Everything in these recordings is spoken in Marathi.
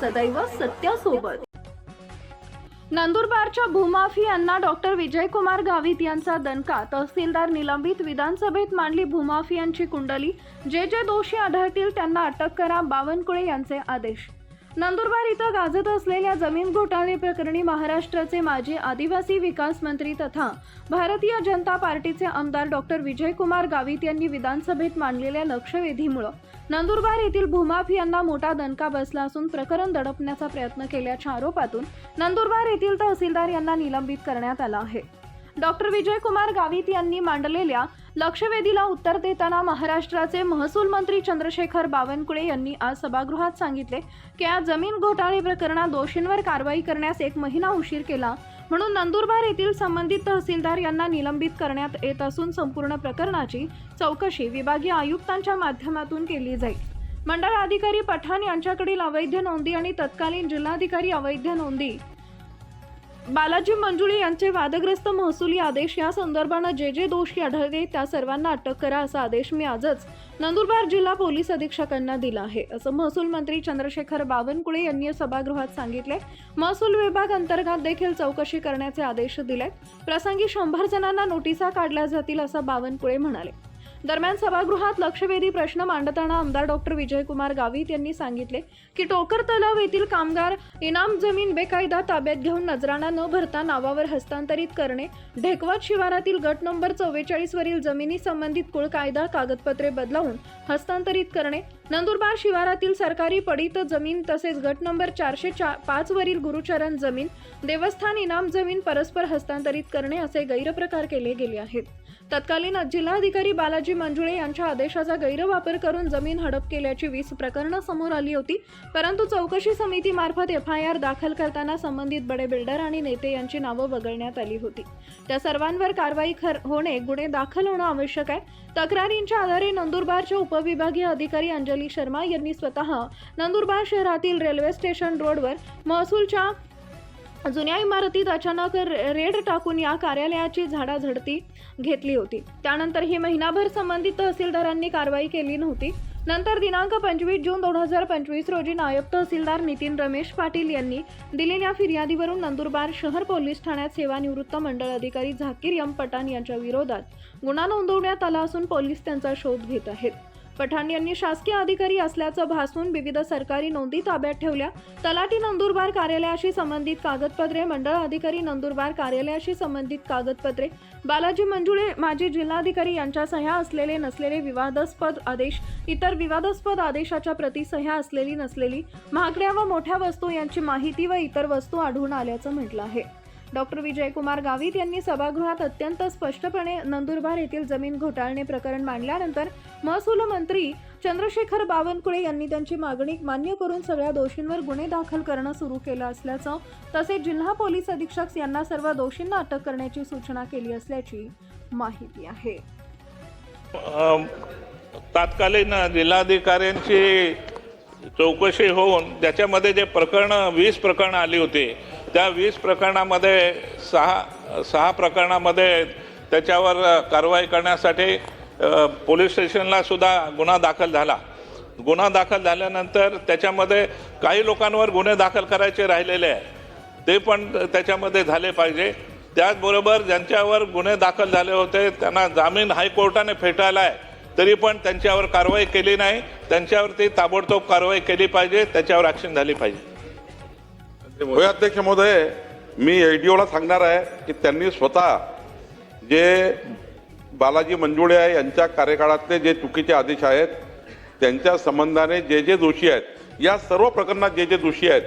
सदैव सत्यासोबत. नंदुरबारच्या भूमाफियांना डॉक्टर विजयकुमार गावित यांचा दणका. तहसीलदार निलंबित विधानसभेत मांडली भूमाफियांची कुंडली. जे जे दोषी आढळतील त्यांना अटक करा बावनकुळे यांचे आदेश. नंदुरबार इथं गाजत असलेल्या जमीन घोटाळे प्रकरणी महाराष्ट्राचे माजी आदिवासी विकास मंत्री तथा भारतीय जनता पार्टीचे आमदार डॉक्टर विजयकुमार गावित यांनी विधानसभेत मांडलेल्या लक्षवेधीमुळे नंदुरबार येथील भूमाफियांना मोठा दणका बसला असून प्रकरण दडपण्याचा प्रयत्न केल्याच्या आरोपातून नंदुरबार येथील तहसीलदार यांना निलंबित करण्यात आलं आहे. डॉक्टर विजयकुमार गावित यांनी मांडलेल्या लक्षवेधीला उत्तर देताना महाराष्ट्राचे महसूल मंत्री चंद्रशेखर बावनकुळे यांनी आज सभागृहात सांगितले की या जमीन घोटाळे प्रकरणात दोषींवर कारवाई करण्यास एक महिना उशीर केला म्हणून नंदुरबार येथील संबंधित तहसीलदार यांना निलंबित करण्यात येत असून संपूर्ण प्रकरणाची चौकशी विभागीय आयुक्तांच्या माध्यमातून केली जाईल. मंडळ अधिकारी पठाण यांच्याकडील अवैध नोंदी आणि तत्कालीन जिल्हाधिकारी अवैध नोंदी बालाजी मंजुळे यांचे वादग्रस्त महसुली आदेश या संदर्भानं जे जे दोषी आढळले त्या सर्वांना अटक करा असा आदेश मी आजच नंदुरबार जिल्हा पोलीस अधीक्षकांना दिला आहे. असं महसूल मंत्री चंद्रशेखर बावनकुळे यांनी सभागृहात सांगितले महसूल विभाग अंतर्गत देखील चौकशी करण्याचे आदेश दिले प्रसंगी शंभर जणांना नोटिसा काढल्या जातील असं बावनकुळे म्हणाले. दरम्यान सभागृहात लक्षवेधी प्रश्न मांडताना आमदार डॉक्टर विजयकुमार गावित यांनी सांगितले की टोकर तलाव येथील कामगार इनाम जमीन बेकायदा ताब्यात घेऊन नजराणा न भरता नावावर हस्तांतरित करणे ढेकवत शिवारातील गट नंबर चव्वेचाळीस वरील जमिनी संबंधित कुळ कायदा कागदपत्रे बदलावून हस्तांतरित करणे नंदुरबार शिवारातील सरकारी पडित जमीन तसेच गट नंबर चारशे चार पाच वरील गुरुचरण जमीन देवस्थान इनाम जमीन परस्पर हस्तांतरित करणे असे गैरप्रकार केले गेले आहेत. तत्कालीन जिल्हाधिकारी बालाजी मंजुळे यांच्या आदेशाचा गैरवापर करून जमीन हडप केल्याची वीस प्रकरणं समोर आली होती परंतु चौकशी समितीमार्फत एफ आय आर दाखल करताना संबंधित बडे बिल्डर आणि नेते यांची नावं वगळण्यात आली होती. त्या सर्वांवर कारवाई खर होणे गुन्हे दाखल होणं आवश्यक आहे. तक्रारींच्या आधारे नंदुरबारच्या उपविभागीय अधिकारी अंजली शर्मा यांनी स्वतः नंदुरबार शहरातील रेल्वे स्टेशन रोडवर महसूलच्या जुन्या इमारतीत अचानक रेड टाकून या कार्यालयाची झाडाझडती घेतली होती. त्यानंतर ही महिनाभर संबंधित तहसीलदारांनी कारवाई केली नव्हती. नंतर दिनांक पंचवीस जून दोन हजार पंचवीस रोजी नायब तहसीलदार नितीन रमेश पाटील यांनी दिलेल्या फिर्यादीवरून नंदुरबार शहर पोलीस ठाण्यात सेवानिवृत्त मंडळ अधिकारी झाकीर यम पठाण यांच्या विरोधात गुन्हा नोंदवण्यात आला असून पोलीस त्यांचा शोध घेत आहेत. पठाण यांनी शासकीय अधिकारी असल्याचं भासून विविध सरकारी नोंदी ताब्यात ठेवल्या. तलाठी नंदुरबार कार्यालयाशी संबंधित कागदपत्रे मंडळ अधिकारी नंदुरबार कार्यालयाशी संबंधित कागदपत्रे. बालाजी मंजुळे माजी जिल्हाधिकारी यांच्या सह्या असलेले नसलेले विवादास्पद आदेश इतर विवादास्पद आदेशाच्या प्रती सह्या असलेली नसलेली महागड्या व मोठ्या वस्तू यांची माहिती व इतर वस्तू आढळून आल्याचं म्हटलं आहे. डॉक्टर विजयकुमार गावित यांनी सभागृहात अत्यंत स्पष्टपणे नंदुरबार येथील जमीन घोटाळणे प्रकरण मांडल्यानंतर महसूल मंत्री चंद्रशेखर बावनकुळे यांनी त्यांची मागणी मान्य करून सगळ्या दोषींवर गुन्हे दाखल करणं सुरू केलं असल्याचं तसेच जिल्हा पोलीस अधीक्षक यांना सर्व दोषींना अटक करण्याची सूचना केली असल्याची माहिती आहे. तात्कालीन जिल्हाधिकाऱ्यांची चौकशी होऊन त्याच्यामध्ये जे प्रकरणं वीस प्रकरणं आली होती त्या वीस प्रकरणामध्ये सहा सहा प्रकरणामध्ये त्याच्यावर कारवाई करण्यासाठी पोलीस स्टेशनला सुद्धा गुन्हा दाखल झाला. गुन्हा दाखल झाल्यानंतर त्याच्यामध्ये काही लोकांवर गुन्हे दाखल करायचे राहिलेले आहे. ते पण त्याच्यामध्ये झाले पाहिजे. त्याचबरोबर ज्यांच्यावर गुन्हे दाखल झाले होते त्यांना जामीन हायकोर्टाने फेटाळला आहे तरी पण त्यांच्यावर कारवाई केली नाही. त्यांच्यावरती ताबडतोब कारवाई केली पाहिजे. त्याच्यावर ॲक्शन झाली पाहिजे. होय अध्यक्ष महोदय मी एडीओला सांगणार आहे की त्यांनी स्वतः जे बालाजी मंजुळे आहे यांच्या कार्यकाळातले जे चुकीचे आदेश आहेत त्यांच्या संबंधाने जे जे दोषी आहेत या सर्व प्रकरणात जे जे दोषी आहेत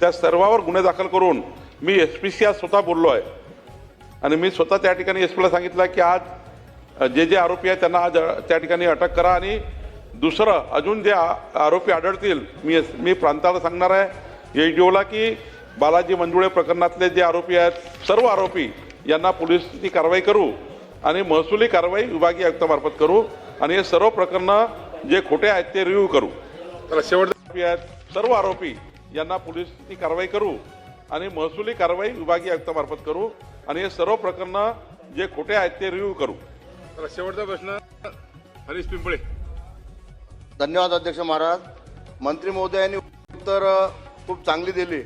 त्या सर्वावर गुन्हे दाखल करून मी एस पी सी आज स्वतः बोललो आहे. आणि मी स्वतः त्या ठिकाणी एस पीला सांगितलं की आज जे जे आरोपी आहेत त्यांना आज त्या ठिकाणी अटक करा आणि दुसरं अजून जे आ- आरोपी आढळतील मी मी प्रांताला सांगणार आहे एन डी ओला की बालाजी मंजुळे प्रकरणातले जे आरोपी आहेत सर्व आरोपी यांना पोलिसची कारवाई करू आणि महसुली कारवाई विभागीय आयुक्तामार्फत करू आणि हे सर्व प्रकरणं जे खोटे आहेत ते रिव्ह्यू करू. शेवट आरोपी आहेत सर्व आरोपी यांना पोलिसची कारवाई करू आणि महसुली कारवाई विभागीय आयुक्तामार्फत करू आणि हे सर्व प्रकरणं जे खोटे आहेत ते रिव्ह्यू करू. शेवटचा प्रश्न. हरीश पिंपळे. धन्यवाद अध्यक्ष महाराज. मंत्री महोदयांनी उत्तर खूप चांगली दिली.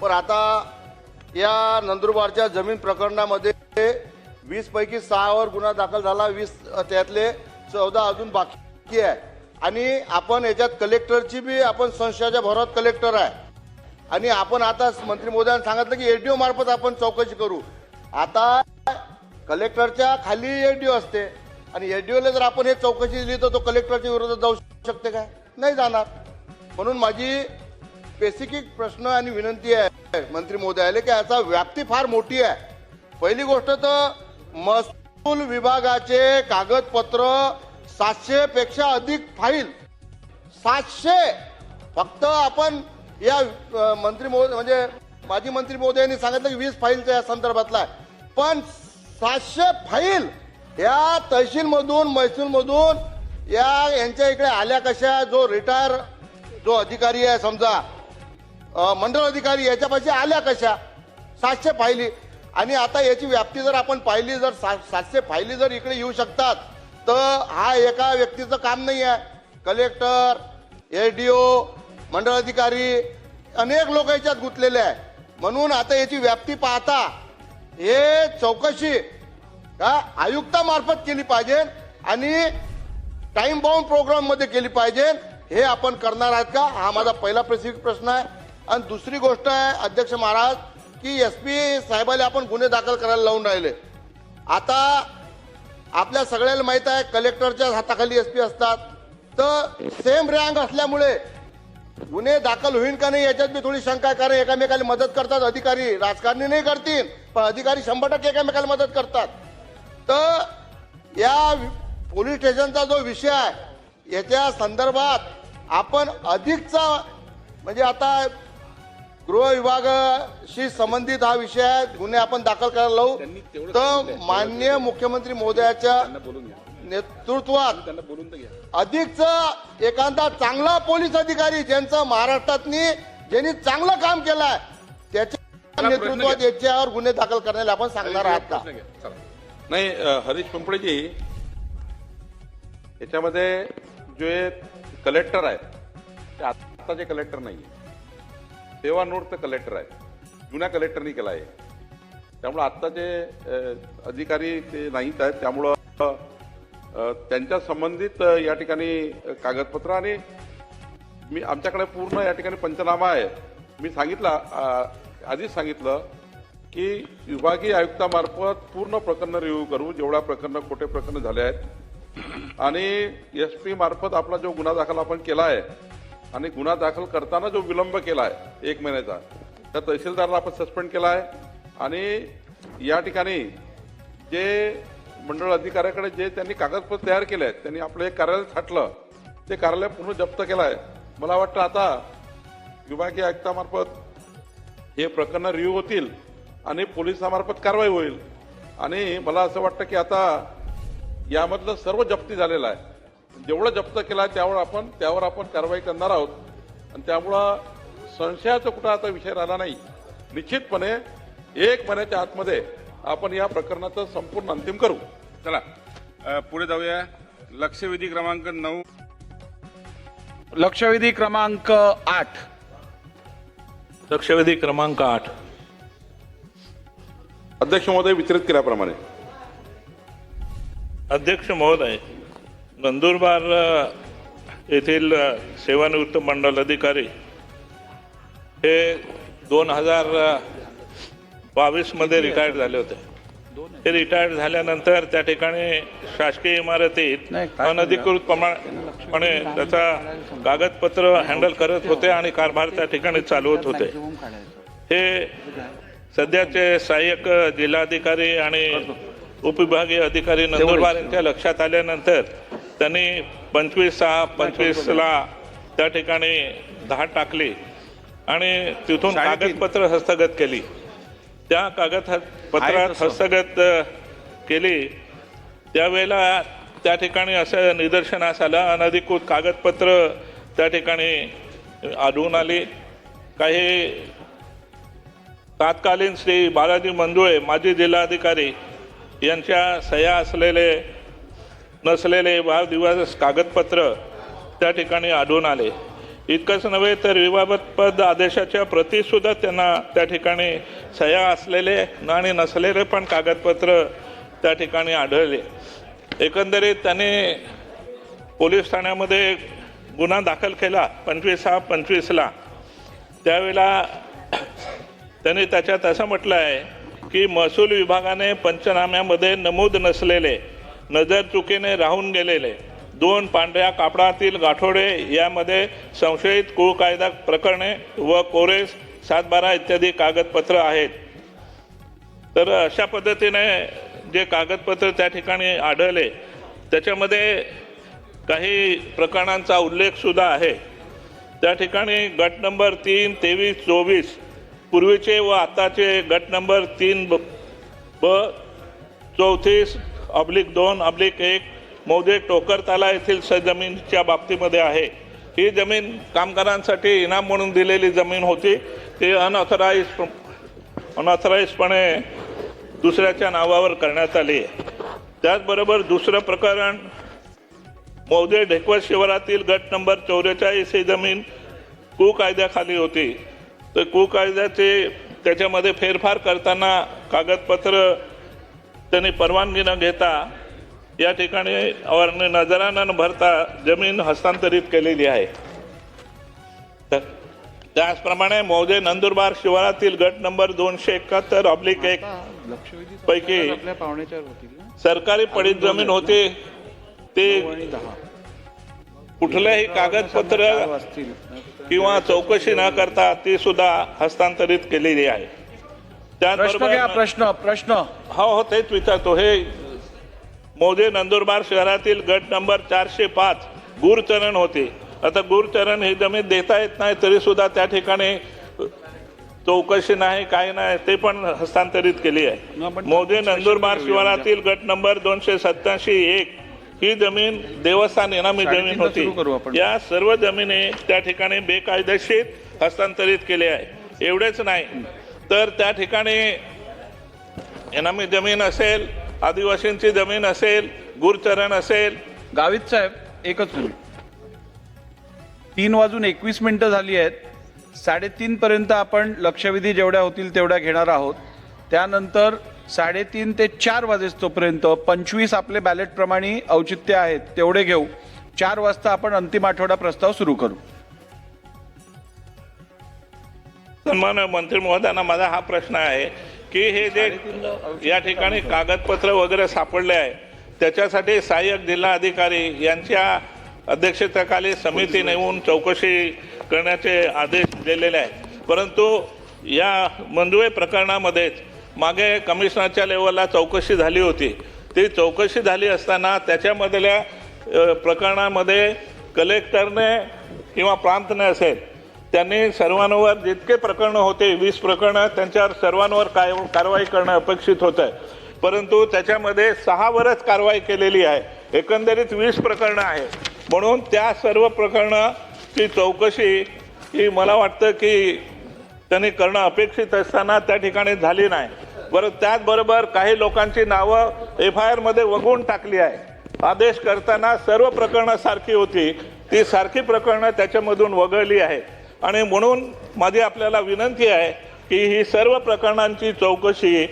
पण आता या नंदुरबारच्या जमीन प्रकरणामध्ये वीस पैकी सहावर गुन्हा दाखल झाला वीस त्यातले चौदा अजून बाकी आहे. आणि आपण याच्यात कलेक्टरची बी आपण संशयाच्या भरात कलेक्टर आहे. आणि आपण आता मंत्री मोदयांनी सांगितलं की एडीओ मार्फत आपण चौकशी करू. आता कलेक्टरच्या खाली एडीओ असते. आणि एडीओला जर आपण हे चौकशी दिली तर तो कलेक्टरच्या विरोधात जाऊ शकते काय? नाही जाणार. म्हणून माझी स्पेसिफिक प्रश्न आणि विनंती आहे मंत्री मोदयाला की याचा व्याप्ती फार मोठी आहे. पहिली गोष्ट तर महसूल विभागाचे कागदपत्र सातशे पेक्षा अधिक फाईल सातशे. फक्त आपण या मंत्री महोदय म्हणजे माजी मंत्री महोदयांनी सांगितलं की वीस फाईलच्या या संदर्भातला आहे. पण सातशे फाईल या तहसीलमधून महसूलमधून या यांच्या इकडे आल्या कशा जो रिटायर जो अधिकारी आहे समजा मंडळ अधिकारी याच्यापाशी आल्या कशा? सातशे फायली. आणि आता याची व्याप्ती जर आपण पाहिली जर सा सातशे फायली जर इकडे येऊ शकतात तर हा एका व्यक्तीचं काम नाही आहे. कलेक्टर एडीओ मंडळ अधिकारी अनेक लोक याच्यात गुंतलेले आहे. म्हणून आता याची व्याप्ती पाहता हे चौकशी का आयुक्तामार्फत केली पाहिजे आणि टाइम बाउंड प्रोग्राममध्ये केली पाहिजे. हे आपण करणार आहात का? हा माझा पहिला प्रसिद्ध प्रश्न आहे. आणि दुसरी गोष्ट आहे अध्यक्ष महाराज की एस पी साहेबाला आपण गुन्हे दाखल करायला लावून राहिले. आता आपल्या सगळ्याला माहीत आहे कलेक्टरच्या हाताखाली एस पी असतात. तर सेम रँक असल्यामुळे गुन्हे दाखल होईल का नाही याच्यात मी थोडी शंका आहे कारण एकामेकाला मदत करतात अधिकारी. राजकारणी नाही करतील पण अधिकारी शंभर टक्के एकामेकाला मदत करतात. तर या पोलीस स्टेशनचा जो विषय आहे याच्या संदर्भात आपण अधिकचा म्हणजे आता गृह विभागाशी संबंधित हा विषय आहे. गुन्हे आपण दाखल करायला लावू. तर माननीय मुख्यमंत्री महोदयाच्या नेतृत्वात अधिकचा एखादा चांगला पोलीस अधिकारी ज्यांचं महाराष्ट्रातनी ज्यांनी चांगलं काम केलंय त्याच्या नेतृत्वात याच्यावर गुन्हे दाखल करण्याला आपण सांगणार आहात का. नाही हरीश पिंपळेजी याच्यामध्ये जे कलेक्टर आहेत ते आत्ताचे कलेक्टर नाही सेवानिवृत्त कलेक्टर आहे. जुन्या कलेक्टरनी केला आहे त्यामुळं आत्ताचे जे अधिकारी ते नाहीत आहेत त्यामुळं त्यांच्या संबंधित या ठिकाणी कागदपत्र आणि मी आमच्याकडे पूर्ण या ठिकाणी पंचनामा आहे. मी सांगितलं आधीच सांगितलं की विभागीय आयुक्तामार्फत पूर्ण प्रकरण रिव्ह्यू करू जेवढ्या प्रकरण खोटे प्रकरण झाले आहेत. आणि एस पी मार्फत आपला जो गुन्हा दाखल आपण केला आहे आणि गुन्हा दाखल करताना जो विलंब केला आहे एक महिन्याचा त्या तहसीलदारला आपण सस्पेंड केला आहे आणि या ठिकाणी जे मंडळ अधिकाऱ्याकडे जे त्यांनी कागदपत्र तयार केले आहेत त्यांनी आपलं एक कार्यालय थाटलं ते कार्यालय पुन्हा जप्त केलं आहे मला वाटतं आता विभागीय आयुक्तामार्फत हे प्रकरण रिव्ह्यू होतील आणि पोलिसामार्फत कारवाई होईल. आणि मला असं वाटतं की आता यामधलं सर्व जप्ती झालेलं आहे. जेवढं जप्त केलं आहे त्यावर आपण त्यावर आपण कारवाई करणार आहोत. आणि त्यामुळं संशयाचा कुठं आता विषय राहिला नाही. निश्चितपणे एक महिन्याच्या आतमध्ये आपण या प्रकरणाचं संपूर्ण अंतिम करू. चला पुढे जाऊया. लक्षवेधी क्रमांक नऊ. लक्षवेधी क्रमांक आठ. लक्षवेधी क्रमांक आठ. अध्यक्ष महोदय वितरित केल्याप्रमाणे. अध्यक्ष महोदय नंदुरबार येथील सेवानिवृत्त मंडल अधिकारी हे दोन हजार बावीसमध्ये रिटायर्ड झाले होते. ते रिटायर्ड झाल्यानंतर त्या ठिकाणी शासकीय इमारतीत काय अनधिकृतपणे त्याचा कागदपत्र हँडल करत होते आणि कारभार त्या ठिकाणी चालवत होते हे सध्याचे सहाय्यक जिल्हाधिकारी आणि उपविभागीय अधिकारी नंदुरबार यांच्या लक्षात आल्यानंतर त्यांनी पंचवीस सहा पंचवीसला त्या ठिकाणी धाड टाकली आणि तिथून कागदपत्र हस्तगत केली. त्या कागद पत्रात हस्तगत केली. त्यावेळेला त्या ठिकाणी असं निदर्शनास आलं. अनधिकृत कागदपत्र त्या ठिकाणी आढळून आली. काही तात्कालीन श्री बालाजी मंजुळे माजी जिल्हाधिकारी यांच्या सह्या असलेले नसलेले वादविवाद कागदपत्र त्या ठिकाणी आढळून आले. इतकंच नव्हे तर विवादास्पद आदेशाच्या प्रतीसुद्धा त्यांना त्या ठिकाणी सह्या असलेले आणि नसलेले पण कागदपत्र त्या ठिकाणी आढळले. एकंदरीत त्याने पोलीस ठाण्यामध्ये गुन्हा दाखल केला पंचवीस हा पंचवीसला. त्यावेळेला त्यांनी त्याच्यात असं म्हटलं आहे की महसूल विभागाने पंचनाम्यामध्ये नमूद नसलेले नजर चुकीने राहून गेलेले. दोन पांढऱ्या कापडातील गाठोडे यामध्ये संशयित कुळकायदा प्रकरणे व कोरेस सातबारा इत्यादी कागदपत्र आहेत. तर अशा पद्धतीने जे कागदपत्र त्या ठिकाणी आढळले त्याच्यामध्ये काही प्रकरणांचा उल्लेखसुद्धा आहे. त्या ठिकाणी गट नंबर तीन तेवीस चोवीस पूर्वीचे व आताचे गट नंबर तीन ब ब चौतीस अब्लिक दोन अब्लिक एक मौजे टोकरताला येथील जमीनच्या बाबतीमध्ये आहे. ही जमीन कामगारांसाठी इनाम म्हणून दिलेली जमीन होती. ती अनऑथराईज अनऑथराईजपणे दुसऱ्याच्या नावावर करण्यात आली. आहे त्याचबरोबर दुसरं प्रकरण मौजे ढेकवत शिवारातील गट नंबर चौवेचाळीस ही जमीन कुकायद्याखाली होती. तर कुकायद्याचे त्याच्यामध्ये फेरफार करताना कागदपत्र त्यांनी परवानगी न घेता या ठिकाणी नजराना न भरता जमीन हस्तांतरित केलेली आहे. तर त्याचप्रमाणे मौजे नंदुरबार शिवारातील गट नंबर दोनशे एकाहत्तर ऑब्लिक एक पैकी सरकारी पडीत जमीन होते. ते कुठलंही कागदपत्र किंवा चौकशी न करता ती सुद्धा हस्तांतरित केलेली आहे. प्रश्न घ्या प्रश्न प्रश्न. हो हो तेच विचारतो. हे मोजे नंदुरबार शहरातील गट नंबर चारशे पाच गुरचरण होते. आता गुरचरण ही जमीन देता येत नाही तरी सुद्धा त्या ठिकाणी चौकशी नाही काही नाही ते पण हस्तांतरित केली आहे. मोजे special नंदुरबार शिवारातील गट नंबर दोनशे सत्याऐंशी एक ही जमीन देवस्थान इनामी जमीन होती. या सर्व जमिनी त्या ठिकाणी बेकायदेशीर हस्तांतरित केले आहे. एवढेच नाही. तर त्या ठिकाणी एनामी जमीन असेल आदिवासींची जमीन असेल गुरचरण असेल. गावित साहेब एकच मिनिट. तीन वाजून एकवीस मिनिटं झाली आहेत. साडेतीन पर्यंत आपण लक्षवेधी जेवढ्या होतील तेवढ्या घेणार आहोत. त्यानंतर साडेतीन ते चार वाजेस्तोपर्यंत पंचवीस आपले बॅलेटप्रमाणे औचित्य आहेत तेवढे घेऊ. चार वाजता आपण अंतिम आठवडा प्रस्ताव सुरू करू. सन्मान मंत्री महोदयांना माझा हा प्रश्न आहे की हे जे या ठिकाणी कागदपत्र वगैरे सापडले आहे त्याच्यासाठी सहाय्यक जिल्हा अधिकारी यांच्या अध्यक्षतेखाली समिती नेमून चौकशी करण्याचे आदेश दिलेले आहेत. परंतु या मंजुळे प्रकरणामध्येच मागे कमिशनरच्या लेवलला चौकशी झाली होती. ती चौकशी झाली असताना त्याच्यामधल्या प्रकरणामध्ये कलेक्टरने किंवा प्रांतने असेल त्यांनी सर्वांवर जितके प्रकरणं होते वीस प्रकरणं त्यांच्यावर सर्वांवर काय कारवाई करणं अपेक्षित होतं आहे परंतु त्याच्यामध्ये सहावरच कारवाई केलेली आहे. एकंदरीत वीस प्रकरणं आहे म्हणून त्या सर्व प्रकरणाची चौकशी ही मला वाटतं की त्यांनी करणं अपेक्षित असताना त्या ठिकाणी झाली नाही. बरं त्याचबरोबर काही लोकांची नावं एफ आय आरमध्ये वगळून टाकली आहे. आदेश करताना सर्व प्रकरणं सारखी होती. ती सारखी प्रकरणं त्याच्यामधून वगळली आहेत. आणि म्हणून माझी आपल्याला विनंती आहे की ही सर्व प्रकरणांची चौकशी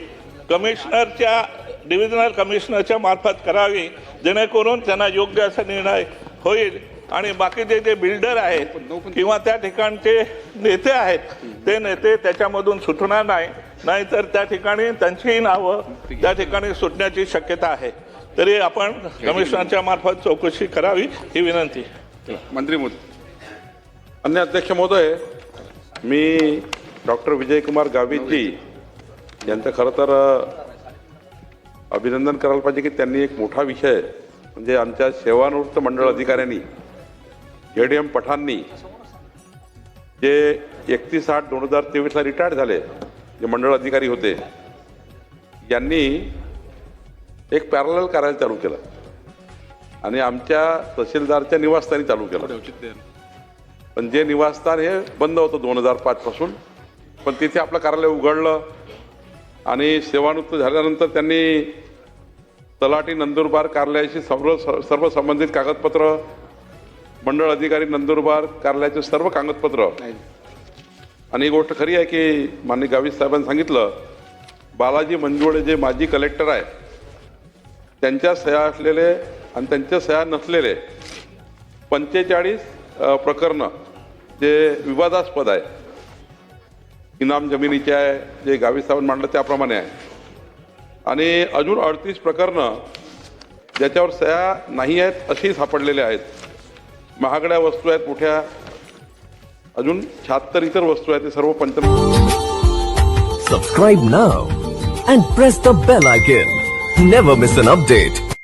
कमिशनरच्या डिव्हिजनल कमिशनरच्या मार्फत करावी जेणेकरून त्यांना योग्य असा निर्णय होईल. आणि बाकीचे जे बिल्डर आहेत किंवा त्या ठिकाणचे नेते आहेत ते नेते त्याच्यामधून सुटणार नाही. नाहीतर त्या ठिकाणी त्यांचीही नावं त्या ठिकाणी सुटण्याची शक्यता आहे. तरी आपण कमिशनरच्या मार्फत चौकशी करावी ही विनंती. मंत्री मोदी. अन्य अध्यक्ष महोदय मी डॉक्टर विजयकुमार गावितजी यांचं खरं तर अभिनंदन करायला पाहिजे की त्यांनी एक मोठा विषय म्हणजे आमच्या सेवानिवृत्त मंडळ अधिकाऱ्यांनी जे डी एम पठांनी जे एकतीस आठ दोन हजार तेवीसला रिटायर्ड झाले जे मंडळ अधिकारी होते यांनी एक पॅरल करायला चालू केलं. आणि आमच्या तहसीलदारच्या निवासस्थानी चालू केलं. पण जे निवासस्थान हे बंद होतं दोन हजार पाचपासून पण तिथे आपलं कार्यालय उघडलं आणि सेवानिवृत्त झाल्यानंतर त्यांनी तलाठी नंदुरबार कार्यालयाशी सर्व सर्व संबंधित कागदपत्र मंडळ अधिकारी नंदुरबार कार्यालयाचे सर्व कागदपत्र. आणि ही गोष्ट खरी आहे की मान्य गावित साहेबांनी सांगितलं बालाजी मंजुळे जे माजी कलेक्टर आहे त्यांच्या सह्या असलेले आणि त्यांच्या सह्या नसलेले पंचेचाळीस प्रकरणं जे विवादास्पद आहे इनाम जमिनीचे आहे जे गावी साहेबांनी मांडलं त्याप्रमाणे आहे. आणि अजून अडतीस प्रकरणं ज्याच्यावर सह्या नाही आहेत अशी सापडलेले आहेत. महागड्या वस्तू आहेत मोठ्या अजून शहात्तर इतर वस्तू आहेत ते सर्व पंच subscribe now and press the bell icon never miss an update